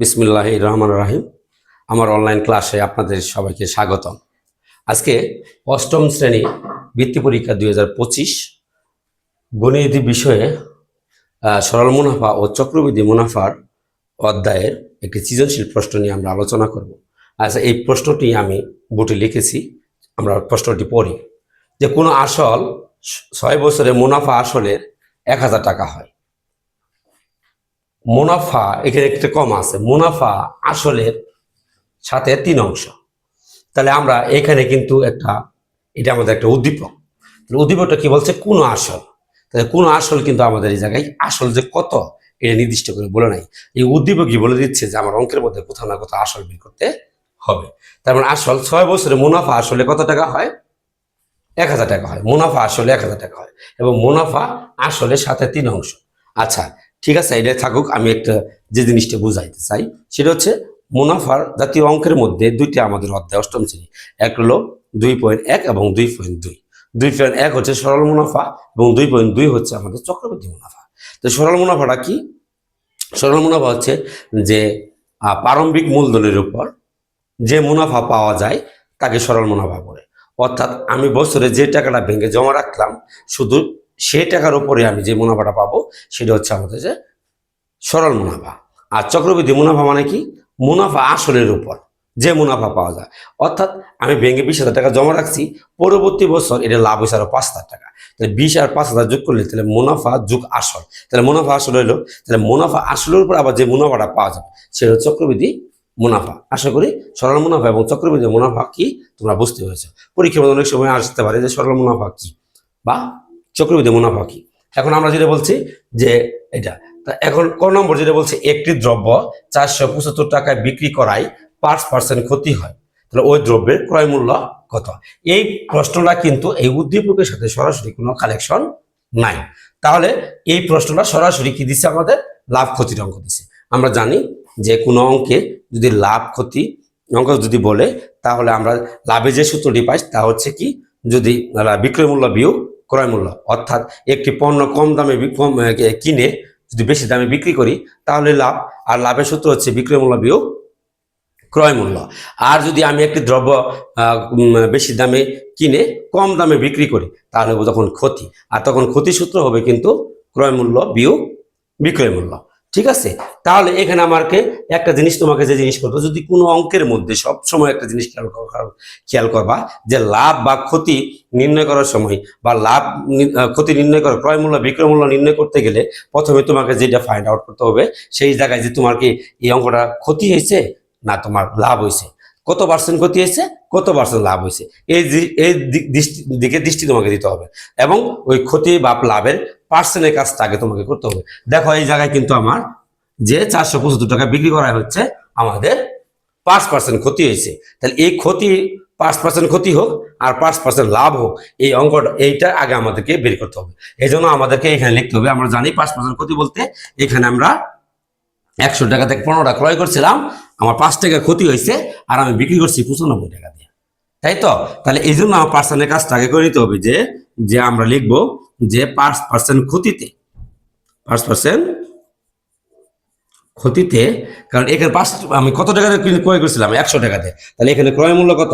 বিসমিল্লাহ রহমান রাহিম। আমার অনলাইন ক্লাসে আপনাদের সবাইকে স্বাগতম। আজকে অষ্টম শ্রেণি বৃত্তি পরীক্ষা দুই হাজার পঁচিশ গণিত বিষয়ে সরল মুনাফা ও চক্রবৃদ্ধি মুনাফার অধ্যায়ের একটি সৃজনশীল প্রশ্ন নিয়ে আমরা আলোচনা করব। আচ্ছা এই প্রশ্নটি আমি বুটে লিখেছি, আমরা প্রশ্নটি পড়ি। যে কোনো আসল ছয় বছরে মুনাফা আসলের এক হাজার টাকা হয়। মুনাফা, এখানে একটা কম আছে। মুনাফা আসলের সাথে তিন অংশ। তাহলে আমরা এখানে কিন্তু একটা, এটা আমাদের একটা উদ্দীপক। তাহলে উদ্দীপকটা কি বলছে? কোন আসল। তাহলে কোন আসল কিন্তু আমাদের এই জায়গায় আসল যে কত, এটা নির্দিষ্ট করে বলে নাই। এই উদ্দীপকই বলে দিচ্ছে যে আমার অঙ্কের মধ্যে কোথাও না কোথাও আসল বের করতে হবে। তার মানে আসল ছয় বছরে মুনাফা আসলে কত টাকা হয়? এক হাজার টাকা হয়। মুনাফা আসলে এক হাজার টাকা হয়। এবং মুনাফা আসলে সাথে তিন অংশ। আচ্ছা ঠিক আছে, এটা থাকুক, আমি একটা যে জিনিসটা বুঝাইতে চাই, সেটা হচ্ছে মুনাফার জাতীয় অঙ্কের মধ্যে দুইটা আমাদের অধ্যায় অষ্টম শ্রেণি। এক হলো দুই পয়েন্ট এক এবং দুই পয়েন্ট দুই। দুই পয়েন্ট এক হচ্ছে সরল মুনাফা এবং দুই পয়েন্ট দুই হচ্ছে আমাদের চক্রবৃদ্ধি মুনাফা। তো সরল মুনাফাটা কি? সরল মুনাফা হচ্ছে যে প্রারম্ভিক মূলধনের উপর যে মুনাফা পাওয়া যায়, তাকে সরল মুনাফা বলে। অর্থাৎ আমি বছরে যে টাকাটা ব্যাংকে জমা রাখলাম, শুধু সেই টাকার উপরে আমি যে মুনাফাটা পাবো, সেটা হচ্ছে আমাদের যে সরল মুনাফা। আর চক্রবৃদ্ধি মুনাফা মানে কি? মুনাফা আসলের উপর, যে মুনাফা পাওয়া যায়। অর্থাৎ আমি ব্যাংকে বিশ হাজার টাকা জমা রাখছি, পরবর্তী বছর এটা লাভ হয়েছে আরও পাঁচ হাজার টাকা। তাহলে বিশ আর পাঁচ হাজার যোগ করলে তাহলে মুনাফা যোগ আসল। তাহলে মুনাফা আসল হইল তাহলে মুনাফা আসলের উপর আবার যে মুনাফাটা পাওয়া যাবে, সেটা চক্রবৃদ্ধি মুনাফা। আশা করি সরল মুনাফা এবং চক্রবৃদ্ধি মুনাফা কি তোমরা বুঝতে পেরেছ। পরীক্ষার মধ্যে অনেক সময় আসতে পারে যে সরল মুনাফা কি বা চক্রবৃদ্ধি মুনাফা কি? এখন আমরা যেটা বলছি যে এটা, তা এখন ক নম্বর যেটা বলছে, একটি দ্রব্য চারশো পঁচাত্তর টাকায় বিক্রি করায় পাঁচ পার্সেন্ট ক্ষতি হয়। তাহলে ওই দ্রব্যের ক্রয় মূল্য কত? এই প্রশ্নটা কিন্তু এই উদ্দীপকের সাথে সরাসরি কোনো কালেকশন নাই। তাহলে এই প্রশ্নটা সরাসরি কি দিচ্ছে আমাদের? লাভ ক্ষতির অঙ্ক দিচ্ছে আমরা জানি যে কোনো অঙ্কে যদি লাভ ক্ষতি, অঙ্ক যদি বলে, তাহলে আমরা লাভে যে সূত্রটি পাই তা হচ্ছে কি, যদি বিক্রয় মূল্য বিয়োগ ক্রয় মূল্য অর্থাৎ একটি পণ্য কম দামে কম কিনে যদি বেশি দামে বিক্রি করি, তাহলে লাভ, আর লাভের সূত্র হচ্ছে বিক্রয় মূল্য বিয়োগ ক্রয় আর যদি আমি একটি দ্রব্য বেশি দামে কিনে কম দামে বিক্রি করি, তাহলে তখন ক্ষতি। আর তখন ক্ষতি সূত্র হবে কিন্তু ক্রয় মূল্য বিয়োগ বিক্রয় ঠিক আছে? তাহলে এখানে আমাকে একটা জিনিস তোমাকে যে জিনিস করব যদি কোনো অঙ্কের মধ্যে সব সময় একটা জিনিস খেয়াল খেয়াল করবা, যে লাভ বা ক্ষতি নির্ণয় করার সময় বা লাভ ক্ষতি নির্ণয় করা ক্রয় মূল্য, বিক্রয় মূল্য নির্ণয় করতে গেলে প্রথমে তোমাকে যেটা ফাইন্ড আউট করতে হবে, সেই জায়গায় যে তোমার কি এই অঙ্কটা ক্ষতি হয়েছে না তোমার লাভ হয়েছে? কত পার্সেন্ট ক্ষতি হয়েছে? কত পার্সেন্ট লাভ হয়েছে? এই এই দিকে দৃষ্টি তোমাকে দিতে হবে। এবং ওই ক্ষতি বা লাভের পার্সেন্টের কাজটা আগে তোমাকে করতে হবে। দেখো, এই জায়গায় কিন্তু আমার যে চারশো পঁচাত্তর টাকা বিক্রি করা হচ্ছে, আমাদের পাঁচ পার্সেন্ট ক্ষতি হয়েছে। তাহলে এই ক্ষতি, পাঁচ পার্সেন্ট ক্ষতি হোক আর পাঁচ পার্সেন্ট লাভ হোক, এই অঙ্কটা এইটা আগে আমাদেরকে বের করতে হবে। এই জন্য আমাদেরকে এখানে লিখতে হবে, আমরা জানি পাঁচ পার্সেন্ট ক্ষতি বলতে এখানে আমরা একশো টাকা থেকে পনেরোটা ক্রয় করছিলাম, আমার পাঁচ টাকা ক্ষতি হয়েছে আর আমি বিক্রি করছি পঁচানব্বই টাকা দিয়ে। তাই তো? তাহলে এই জন্য আমার পার্সেন্টের কাজটা আগে করে নিতে হবে যে যে আমরা লিখব যে পাঁচ পার্সেন্ট ক্ষতিতে, পাঁচ পার্সেন্ট ক্ষতিতে, কারণ এখানে পাঁচ, আমি কত টাকাতে ক্রয় করেছিলাম? একশো টাকাতে। তাহলে এখানে ক্রয় মূল্য কত?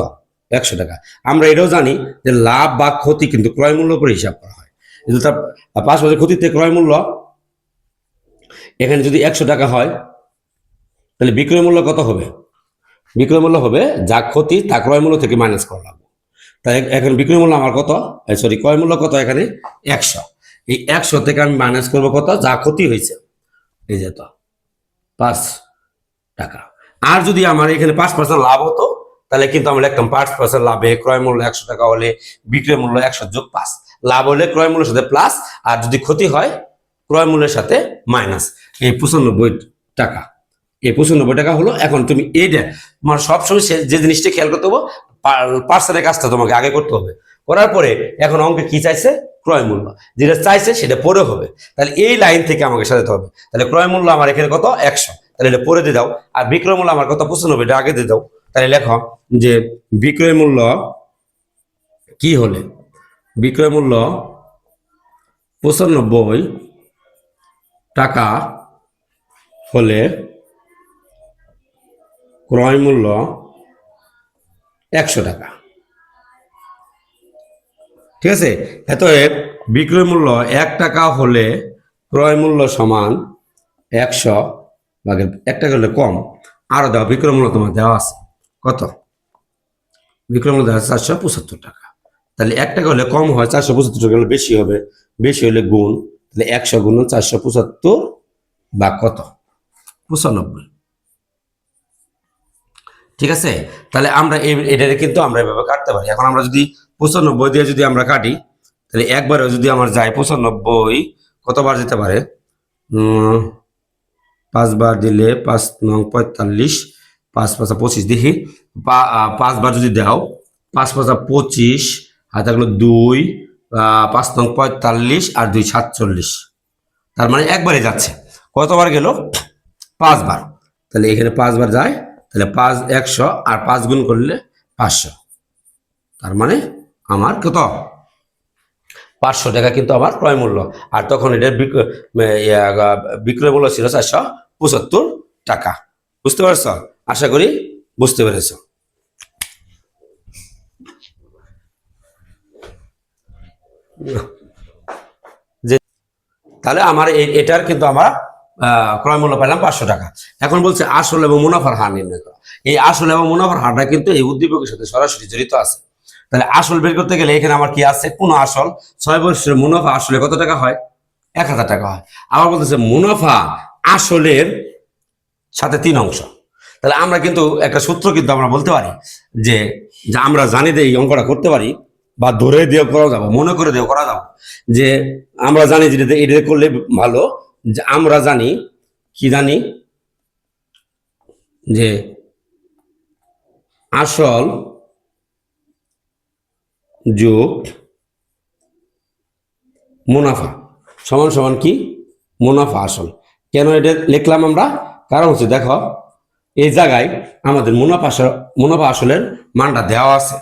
একশো টাকা। আমরা এটাও জানি যে লাভ বা ক্ষতি কিন্তু ক্রয় মূল্য করে হিসাব করা হয়। কিন্তু তার পাঁচ বছর ক্ষতিতে ক্রয় মূল্য, এখানে যদি একশো টাকা হয়, তাহলে বিক্রয় মূল্য কত হবে? বিক্রয় মূল্য হবে যা ক্ষতি তা ক্রয় মূল্য থেকে মাইনাস করা লাগবে। তাই এখন বিক্রয় মূল্য আমার কত? সরি ক্রয় মূল্য কত এখানে? একশো। এই একশো থেকে আমি মাইনাস করব কত? যা ক্ষতি হয়েছে। এই যে তো, পাঁচ টাকা। আর যদি আমার এখানে পাঁচ পার্সেন্ট লাভ হতো, তাহলে কিন্তু আমরা একদম পাঁচ পার্সেন্ট লাভে ক্রয় মূল্য একশো টাকা হলে বিক্রয় মূল্য একশো যোগ পাঁচ। লাভ হলে ক্রয় মূল্যের সাথে প্লাস আর যদি ক্ষতি হয়, ক্রয় মূল্যের সাথে মাইনাস এই পঁচানব্বই টাকা। এই পঁচানব্বই টাকা হলো, এখন তুমি এইটা তোমার সবসময় সে- যে জিনিসটা খেয়াল করতে হবে পার্সেলের কাজটা তোমাকে আগে করতে হবে। করার পরে এখন অঙ্কে কি চাইছে? ক্রয় মূল্য। যেটা চাইছে সেটা পরে হবে। তাহলে এই লাইন থেকে আমাকে সাজাতে হবে। তাহলে ক্রয় মূল্য আমার এখানে কত? একশো। তাহলে এটা পরে দিয়ে দাও। আর বিক্রয় মূল্য আমার কত? পঁচানব্বই। এটা আগে দিয়ে দাও। তাহলে লেখো যে বিক্রয় মূল্য কি হলে? বিক্রয় মূল্য পঁচানব্বই টাকা হলে ক্রয় মূল্য একশো টাকা। ঠিক আছে? এতএব বিক্রয় মূল্য এক টাকা হলে ক্রয় মূল্য সমান একশো ভাগের এক টাকা হলে কম। আরও দেওয়া বিক্রয় মূল্য তোমার দেওয়া আছে। কত? বিক্রয় মূল্য দেওয়া আছে চারশো পঁচাত্তর টাকা। তাহলে এক টাকা হলে কম হয়, চারশো পঁচাত্তর টাকা হলে বেশি হবে। বেশি হলে গুণ, তাহলে একশো গুণ চারশো পঁচাত্তর বা কত? পঁচানব্বই। ঠিক আছে? তাহলে আমরা এটাকে কিন্তু আমরা এভাবে কাটতে পারি। এখন আমরা যদি পঁচানব্বই দিয়ে যদি আমরা কাটি, তাহলে একবারে যদি আমার যায় পঁচানব্বই, কতবার যেতে পারে? পাঁচবার দিলে পাঁচ নং পঁয়তাল্লিশ, পাঁচ পাঁচা পঁচিশ দেখি। পাঁচবার যদি দাও, পাঁচ পাঁচা পঁচিশ আর থাকল দুই পাঁচ নং পঁয়তাল্লিশ আর দুই সাতচল্লিশ। তার মানে একবারে যাচ্ছে। কতবার গেল? পাঁচবার। তাহলে এখানে পাঁচবার যায় তাহলে পাঁচ একশো আর পাঁচ গুণ করলে পাঁচশো। তার মানে আমার কত? পাঁচশো টাকা কিন্তু আমার ক্রয় মূল্য। আর তখন এটার বিক্রয় মূল্য ছিল চারশো পঁচাত্তর টাকা। বুঝতে পারছ? আশা করি বুঝতে পেরেছ। যে তাহলে আমার এটার কিন্তু আমার ক্রয় মূল্য পেলাম পাঁচশো টাকা। এখন বলছে আসল এবং মুনাফার হার নির্ণয় করা। এই আসল এবং মুনাফার হারটা কিন্তু এই উদ্দীপকের সাথে সরাসরি জড়িত আছে। তাহলে আসল বের করতে গেলে এখানে আমার কি আছে? কোন আসল। ছয় বছরের মুনাফা আসলে কত টাকা হয়? এক হাজার টাকা হয়। আবার বলতেছে মুনাফা আসলের সাথে তিন অংশ। তাহলে আমরা কিন্তু একটা সূত্র কিন্তু আমরা বলতে পারি যে যে আমরা জানি যে এই অঙ্কটা করতে পারি বা ধরে দিয়ে করা যাব, মনে করে দিয়ে করা যাব। যে আমরা জানি যে এটা করলে ভালো যে আমরা জানি, কি জানি? যে আসল যোগ মুনাফা। সমান সমান কি? মুনাফা আসল। কেন এটা লিখলাম আমরা? কারণ হচ্ছে দেখো, এই জায়গায় আমাদের মুনাফা মুনাফা আসলের মানটা দেওয়া আছে।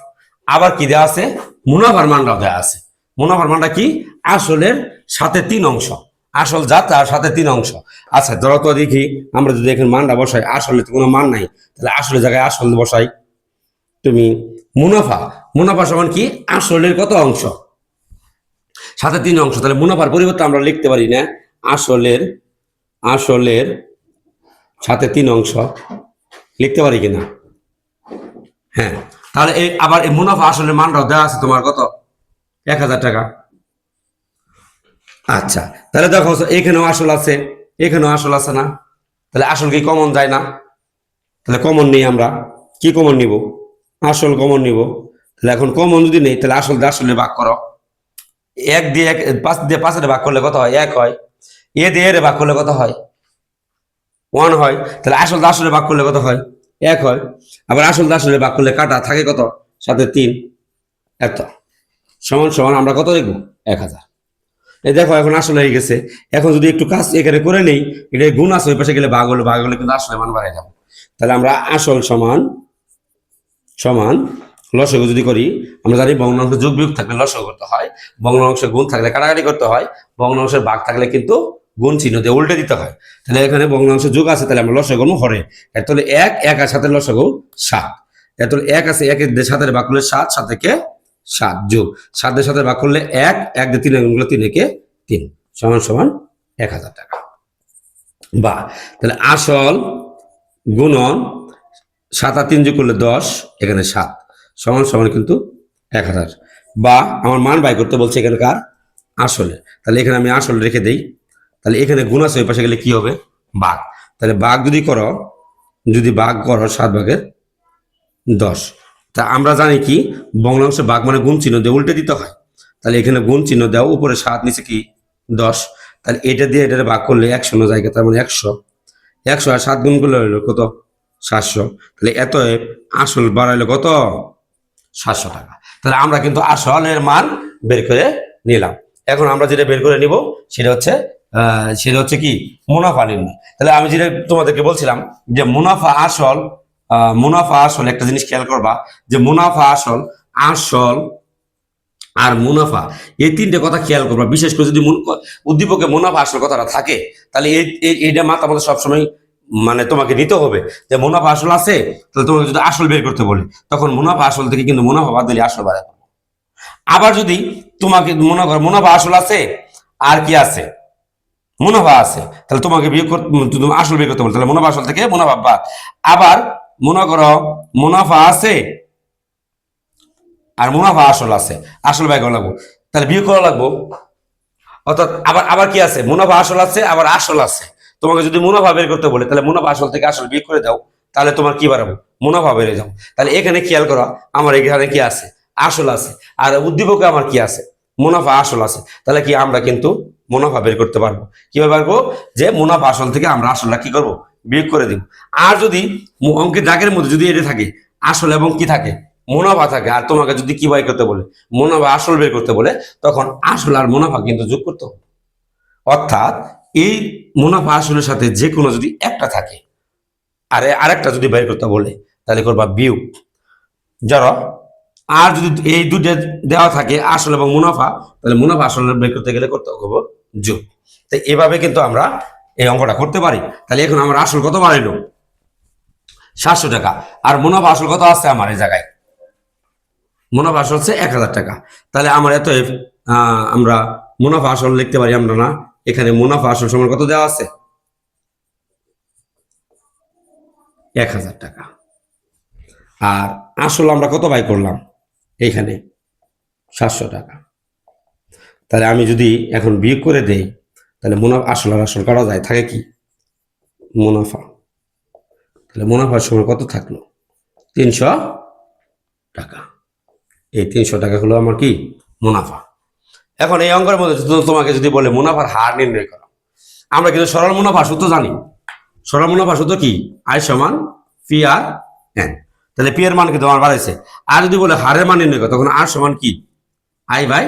আবার কি দেওয়া আছে? মুনাফার মানটাও দেওয়া আছে। মুনাফার মানটা কি? আসলের সাথে তিন অংশ। আসল যা তার সাথে তিন অংশ। আচ্ছা ধরো তো দেখি, আমরা যদি এখানে মানটা বসাই, আসলে তো কোনো মান নাই, তাহলে আসলে জায়গায় আসল বসাই। তুমি মুনাফা মুনাফা সমান কি? আসলের কত অংশ? সাথে তিন অংশ, তাহলে মুনাফার পরিবর্তে আমরা লিখতে পারি না, আসলের আসলের সাথে তিন অংশ। লিখতে পারি কিনা? হ্যাঁ তাহলে এই আবার এই মুনাফা আসলের মানটাও দেওয়া আছে তোমার কত? এক হাজার টাকা। আচ্ছা তাহলে দেখো এখানেও আসল আছে, এখানেও আসল আছে না? তাহলে আসল কি কমন যায় না? তাহলে কমন নেই আমরা। কি কমন নিব? আসল কমন নিব। তাহলে এখন কমন যদি নেই, তাহলে আসল দিয়ে আসলে ভাগ করো। এক দিয়ে এক, পাঁচ দিয়ে পাঁচের ভাগ করলে কত হয়? এক হয়। এ দিয়ে এর ভাগ করলে কত হয়? ওয়ান হয়। তাহলে আসল দিয়ে আসলে ভাগ করলে কত হয়? এক হয়। আবার আসল আসলে ভাগ করলে কাটা থাকে কত? সাথে তিন। এত। সমান সমান আমরা কত দেখব এক হাজার। দেখো, এখন আসলে হয়ে গেছে। এখন যদি একটু কাজ এখানে করে নেই, এটা গুণ ওই পাশে গেলে ভাগ হলে ভাগ হলে কিন্তু আসলে মান বাড়াই যাব। তাহলে আমরা আসল সমান সমান লসগু যদি করি, আমরা জানি ভগ্নাংশ যোগ বিয়োগ থাকলে লসগু করতে হয় ভগ্নাংশে গুণ থাকলে কাটাকাটি করতে হয় ভগ্নাংশের ভাগ থাকলে কিন্তু গুণ চিহ্ন দিয়ে উল্টে দিতে হয়। তাহলে এখানে ভগ্নাংশ যোগ আছে, তাহলে আমরা লসগু হরে। এর এক এক আর সাথে লসগু সাত। এর এক আছে, একের সাতের করলে সাত সাত একে সাত যোগ। সাতের সাথে ভাগ করলে এক এক দিয়ে তিন গুণগুলো তিন একে তিন। সমান সমান এক হাজার টাকা। বা, তাহলে আসল গুণন সাত আর তিন যোগ করলে দশ, এখানে সাত। সমান সমান কিন্তু এক হাজার। বা, আমার মান বাই করতে বলছে এখানকার আসলে। তাহলে এখানে আমি আসল রেখে দেই। তাহলে এখানে গুণ আছে, ওই পাশে গেলে কি হবে? বাঘ। তাহলে বাঘ যদি করো, যদি বাঘ করো সাত ভাগের দশ। তা আমরা জানি কি বংলাংশ বাঘ মানে গুণ চিহ্ন দিয়ে উল্টে দিতে হয়। তাহলে এখানে গুণ চিহ্ন দেওয়া, উপরে সাত, নিচে কি? দশ। তাহলে এটা দিয়ে এটা ভাগ করলে একশো না জায়গা, তার মানে একশো। একশো আর সাত গুণ করলে হলো কত? সাতশো। তাহলে এত আসল বাড়াইলো কত? সাতশো টাকা। তাহলে আমরা কিন্তু আসলের মান বের করে নিলাম। এখন আমরা যেটা বের করে নিব, সেটা হচ্ছে সেটা হচ্ছে কি? মুনাফা নির্ণয়। তাহলে আমি যেটা তোমাদেরকে বলছিলাম যে মুনাফা আসল মুনাফা আসল, একটা জিনিস খেয়াল করবা যে মুনাফা আসল আসল আর মুনাফা, এই তিনটে কথা খেয়াল করবা। বিশেষ করে যদি উদ্দীপকে মুনাফা আসল কথাটা থাকে, তাহলে এই, এই- এইটা মাথা আমাদের সবসময় মানে তোমাকে নিতে হবে যে মুনাফা আসল আছে, তাহলে তোমাকে যদি আসল বের করতে বলি, তখন মুনাফা আসল থেকে কিন্তু মুনাফা বাদ দিলে আসল বাড়াবে আবার যদি তোমাকে মনে করো মুনাফা আসল আছে, আর কি আছে? মুনাফা আছে, তাহলে তোমাকে বিয়োগ করতে আসল বিয়োগ করতে বলে, তাহলে মুনাফা আসল থেকে মুনাফা বাদ। আবার মনে করো, মুনাফা আছে, আর মুনাফা আসল আছে। আসল ব্যয় করা লাগবো? তাহলে বিয়োগ করা লাগবো? অর্থাৎ আবার আবার কি আছে? মুনাফা আসল আছে, আবার আসল আছে। তোমাকে যদি মুনাফা বের করতে বলে, তাহলে মুনাফা আসল থেকে আসল বিয়োগ করে দাও, তাহলে তোমার কি বাড়াবো? মুনাফা বেড়ে যাও। তাহলে এখানে খেয়াল করো, আমার এখানে কি আছে? আসল আছে। আর উদ্দীপকে আমার কি আছে? মুনাফা আসল আছে। তাহলে কি আমরা কিন্তু মুনাফা বের করতে পারব? কীভাবে পারব? যে মুনাফা আসল থেকে আমরা আসলটা কি করব? বিয়োগ করে দিব। আর যদি অঙ্কের দাগের মধ্যে যদি এটা থাকে, আসল এবং কি থাকে? মুনাফা থাকে। আর তোমাকে যদি কি বাই করতে বলে? মুনাফা আসল বের করতে বলে, তখন আসল আর মুনাফা কিন্তু যোগ করতে হবে। অর্থাৎ এই মুনাফা আসলের সাথে যে কোনো যদি একটা থাকে, আর আরেকটা যদি বের করতে বলে, তাহলে করবা বিয়োগ। যারা, আর যদি এই দুটো দেওয়া থাকে, আসল এবং মুনাফা, তাহলে মুনাফা আসল বের করতে গেলে করতে হবে যোগ। তো এভাবে কিন্তু আমরা এই অঙ্কটা করতে পারি? তাহলে এখন আমার আসল কত বাড়াইলো? সাতশো টাকা। আর মুনাফা আসল কত আছে আমার এই জায়গায়? মুনাফা আসল হচ্ছে এক হাজার টাকা। তাহলে আমার এত আমরা মুনাফা আসল লিখতে পারি আমরা না? এখানে মুনাফা আসল সমান কত দেওয়া আছে? এক হাজার টাকা। আর আসল আমরা কত বাই করলাম? এইখানে সাতশো টাকা। তাহলে আমি যদি এখন বিয়োগ করে দেই তাহলে মুনাফা, আসল আর আসল করা যায়, থাকে কি? মুনাফা। তাহলে মুনাফার সময় কত থাকল? তিনশো টাকা। এই তিনশো টাকা হলো আমার কি? মুনাফা। এখন এই অঙ্কের মধ্যে তোমাকে যদি বলে মুনাফার হার নির্ণয় করো, আমরা কিন্তু সরল মুনাফা সূত্র জানি। সরল মুনাফা সূত্র কি? আয় সমান পি আর এন। তাহলে পি এর মান কিন্তু আমার বাড়াইছে। আর যদি বলে হারের মান নির্ণয় করো, তখন আর সমান কি? I by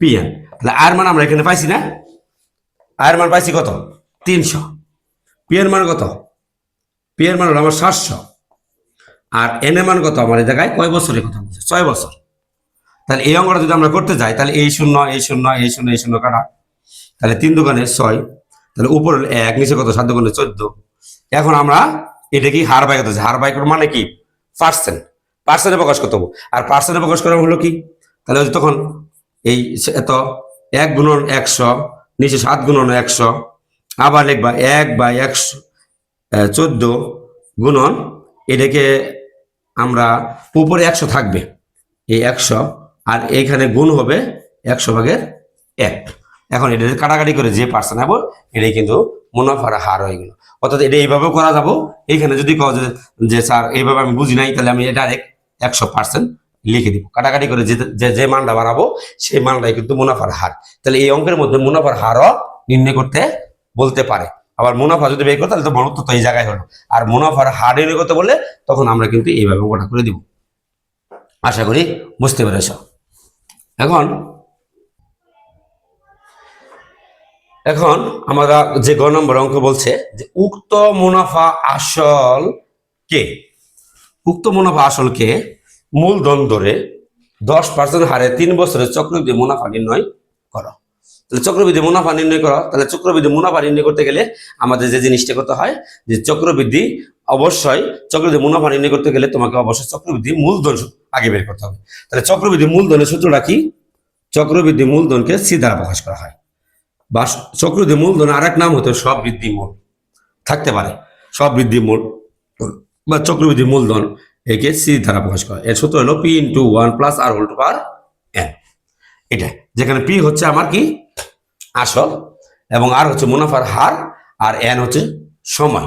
P N. তাহলে আর মান আমরা এখানে পাইছি না? আয়ের মান পাইছি কত? তিনশো। পি এর মান কত? পি এর মান হলো আমার সাতশো। আর এন এর মান কত? আমার এই জায়গায় কয় বছরের কথা বলছে? ছয় বছর। তাহলে এই অঙ্কটা যদি আমরা করতে যাই, তাহলে এই শূন্য এই শূন্য এই শূন্য এই শূন্য কাটা। তাহলে তিন দোকানে ছয়। তাহলে উপরে এক, নিচে কত? সাত দোকানে চোদ্দ। এখন আমরা এটা কি হার বাই করতেছি হার বাই করার মানে কি? পার্সেন্ট। পার্সেন্টে প্রকাশ করতে হব। আর পার্সেন্টে প্রকাশ করা হলো কি? তাহলে তখন এই এত, এক গুণন একশো নিচে সাত গুণন একশো, আবার লিখবা এক বা একশো চোদ্দ গুণন, এটাকে আমরা উপরে একশো থাকবে, এই একশো, আর এইখানে গুণ হবে একশো ভাগের এক। এখন এটা কাটাকাটি করে যে পার্সেন্ট হব এটাই কিন্তু মুনাফার হার হয়ে গেল। অর্থাৎ এটা এইভাবেও করা যাব। এইখানে যদি কও যে- স্যার এইভাবে আমি বুঝি নাই, তাহলে আমি ডাইরেক্ট একশো পার্সেন্ট লিখে দিব। কাটাকাটি করে যে যে- মানটা বাড়াবো সেই মানটাই কিন্তু মুনাফার হার। তাহলে এই অঙ্কের মধ্যে মুনাফার হারও নির্ণয় করতে বলতে পারে। আবার মুনাফা যদি বের করতে তাহলে তো মূলত তো এই জায়গায় হলো। আর মুনাফার হার নির্ণয় করতে বললে তখন আমরা কিন্তু এইভাবে অঙ্কটা করে দিব। আশা করি বুঝতে পেরেছ। এখন এখন আমরা যে গ নম্বর অঙ্ক বলছে, যে উক্ত মুনাফা আসল কে? উক্ত মুনাফা আসল কে? মূলধন ধরে দশ পার্সেন্ট হারে তিন বছরের চক্রবৃদ্ধি মুনাফা নির্ণয় করো। তাহলে চক্রবৃদ্ধি মুনাফা নির্ণয় করো, তাহলে চক্রবৃদ্ধি মুনাফা নির্ণয় করতে গেলে আমাদের যে জিনিসটা করতে হয়, যে চক্রবৃদ্ধি অবশ্যই চক্রবৃদ্ধি মুনাফা নির্ণয় করতে গেলে তোমাকে অবশ্যই চক্রবৃদ্ধি মূলধন আগে বের করতে হবে। তাহলে চক্রবৃদ্ধি মূলধনের সূত্রটা কি? চক্রবৃদ্ধি মূলধনকে সি দ্বারা প্রকাশ করা হয়। বা চক্রবৃদ্ধি মূলধন আর এক নাম হতো সব বৃদ্ধি মূল থাকতে পারে। সব বৃদ্ধি মূল বা চক্রবৃদ্ধি মূলধন একে সি দ্বারা প্রকাশ করা। এর সূত্র হলো P into one plus R whole to power N এটা যেখানে পি হচ্ছে আমার কি? আসল। এবং আর হচ্ছে মুনাফার হার। আর এন হচ্ছে সময়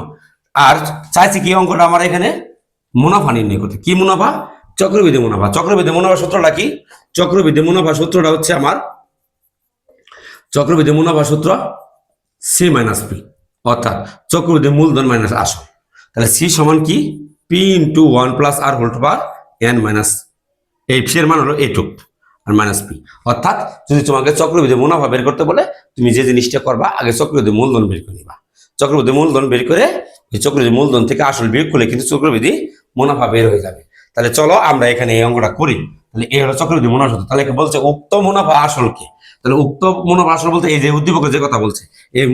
আর চাইছি কি অঙ্কটা আমার এখানে? মুনাফা নির্ণয় করতে। কি মুনাফা? চক্রবৃদ্ধি মুনাফা। চক্রবৃদ্ধি মুনাফা সূত্রটা কি? চক্রবৃদ্ধি মুনাফা সূত্রটা হচ্ছে আমার চক্রবৃদ্ধি মুনাফা সূত্র সি মাইনাস পি অর্থাৎ চক্রবৃদ্ধি মূলধন মাইনাস আসল। তাহলে সি সমান কি? P into one plus R whole to power N minus এই সি এর মান হলো এটুক আর মাইনাস পি অর্থাৎ যদি তোমাকে চক্রবৃদ্ধি মুনাফা বের করতে বলে, তুমি যে জিনিসটা করবা, আগে চক্রবৃদ্ধি মূলধন বের করে নিবা। চক্রবৃদ্ধি মূলধন বের করে ওই চক্রবৃদ্ধি মূলধন থেকে আসল বিয়োগ করলে কিন্তু চক্রবৃদ্ধি মুনাফা বের হয়ে যাবে। তাহলে চলো আমরা এখানে এই অঙ্কটা করি। তাহলে এই হলো চক্রবৃদ্ধি মুনাফা তাহলে একে বলছে উক্ত মুনাফা আসল কি? তাহলে উক্ত মুনাফা আসল বলতে এই যে উদ্দীপক যে কথা বলছে, এই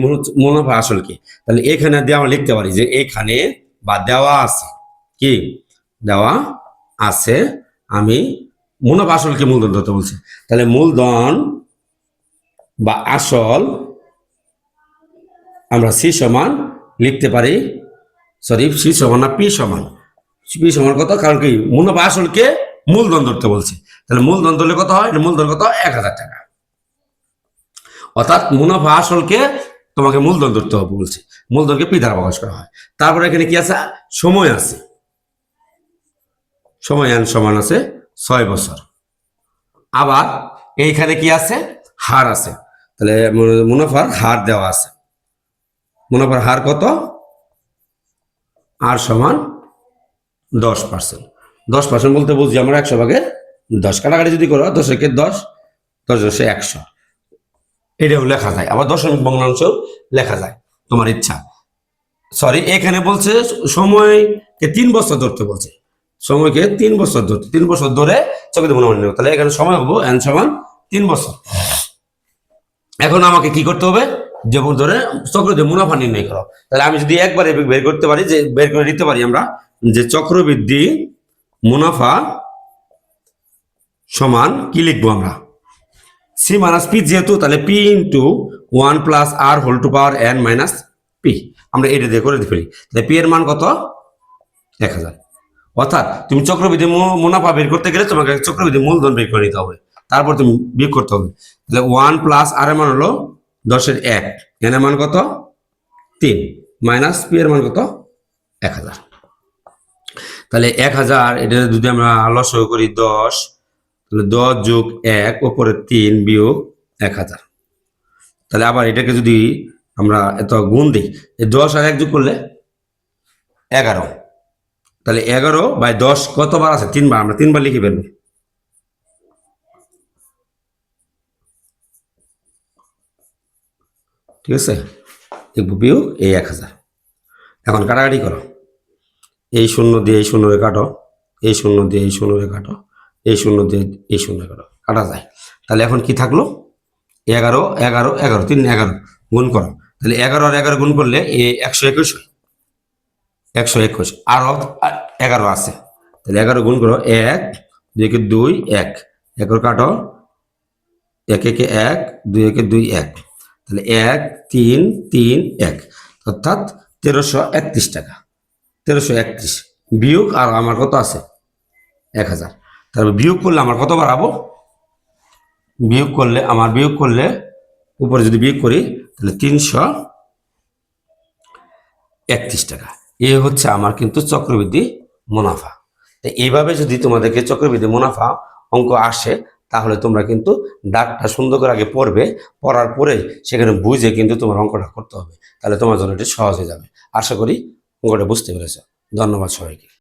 মুনাফা আসল কি? তাহলে এখানে দিয়ে আমরা লিখতে পারি যে এখানে বা দেওয়া আছে। কি? দেওয়া আছে। আমি মুনাফা আসলকে মূলধন ধরতে বলছি। তাহলে মূলধন বা আসল আমরা সি সমান লিখতে পারি। সরি, সি সমান না পি সমান। পি সমান কত? কারণ কি? মুনাফা আসলকে মূলধন ধরতে বলছে। তাহলে মূলধন ধরলে কত হয়? মূলধন কত? এক হাজার টাকা। অর্থাৎ মুনাফা আসলকে তোমাকে মূলধন ধরতে হবে বলছে। মূলধনকে পি প্রকাশ করা হয়। তারপরে এখানে কি আছে? সময় আছে। সময় আন সমান আছে ছয় বছর। আবার এইখানে কি আছে? হার আছে। তাহলে মুনাফার হার দেওয়া আছে। মুনাফার হার কত? আর সমান দশ পার্সেন্ট দশ পার্সেন্ট বলতে বুঝছি আমরা একশো ভাগে দশ। কাটাকাটি যদি করো দশ একে দশ দশ দশে একশো। এটাও লেখা যায়। আবার দশমিক ভগ্নাংশ লেখা যায়। তোমার ইচ্ছা। সরি এখানে বলছে সময়কে তিন বছর ধরতে বলছে। সময়কে তিন বছর ধরতে তিন বছর ধরে চোখে মনে মনে তাহলে এখানে সময় হব এন সমান তিন বছর। এখন আমাকে কি করতে হবে? যেমন ধরে চক্রবৃদ্ধি মুনাফা নির্ণয় করো। তাহলে আমি যদি একবারে বের করতে পারি, যে বের করে নিতে পারি আমরা, যে চক্রবৃদ্ধি মুনাফা সমান কি লিখব আমরা? সি মাইনাস পি যেহেতু, তাহলে P into one plus R whole to power N minus P আমরা এটা দিয়ে করে ফেলি। তাহলে পি এর মান কত? এক হাজার। অর্থাৎ তুমি চক্রবৃদ্ধি মুনাফা বের করতে গেলে তোমাকে চক্রবৃদ্ধি মূলধন বের করে নিতে হবে। তারপর তুমি বিয়োগ করতে হবে। তাহলে ওয়ান প্লাস আর এর মান হলো দশের এক। এর মান কত? তিন। মাইনাস পি এর মান কত? এক হাজার। তাহলে এক হাজার, এটা যদি আমরা লসও করি দশ, তাহলে দশ যোগ এক, ওপরে তিন বিয়োগ এক হাজার। তাহলে আবার এটাকে যদি আমরা এত গুণ দিই, দশ আর এক যোগ করলে এগারো। তাহলে এগারো বাই দশ কতবার আছে? তিনবার, আমরা তিনবার লিখে ফেলব। ঠিক আছে? লিখব বিয়োগ, এই এক হাজার। এখন কাটাকাটি করো। এই শূন্য দিয়ে এই শূন্য রে কাটো। এই শূন্য দিয়ে এই শূন্য রে কাটো। এই শূন্য দিয়ে এই শূন্য কাটো। কাটা যায়। তাহলে এখন কি থাকল? এগারো এগারো এগারো। তিন, এগারো। গুণ করো। তাহলে এগারো আর এগারো গুণ করলে একশো একুশ হয়। একশো একুশ। আরও এগারো আছে। তাহলে এগারো গুণ করো এক, দুই একে দুই, এক। এগারো কাটো এক একে এক, দুই একে দুই, এক। তাহলে এক, তিন তিন, এক। অর্থাৎ তেরোশো একত্রিশ টাকা। তেরোশো একত্রিশ। বিয়োগ আর আমার কত আছে? এক হাজার। তারপর বিয়োগ করলে আমার কত বাড়াবো? বিয়োগ করলে, আমার বিয়োগ করলে উপরে যদি বিয়োগ করি, তাহলে তিনশো একত্রিশ টাকা। এ হচ্ছে আমার কিন্তু চক্রবৃদ্ধি মুনাফা। তো এইভাবে যদি তোমাদেরকে চক্রবৃদ্ধি মুনাফা অঙ্ক আসে, তাহলে তোমরা কিন্তু ডাকটা সুন্দর করে আগে পড়বে, পড়ার পরে সেখানে বুঝে কিন্তু তোমার অঙ্কটা করতে হবে। তাহলে তোমার জন্য এটি সহজ হয়ে যাবে। আশা করি অঙ্কটা বুঝতে পেরেছ। ধন্যবাদ সবাইকে।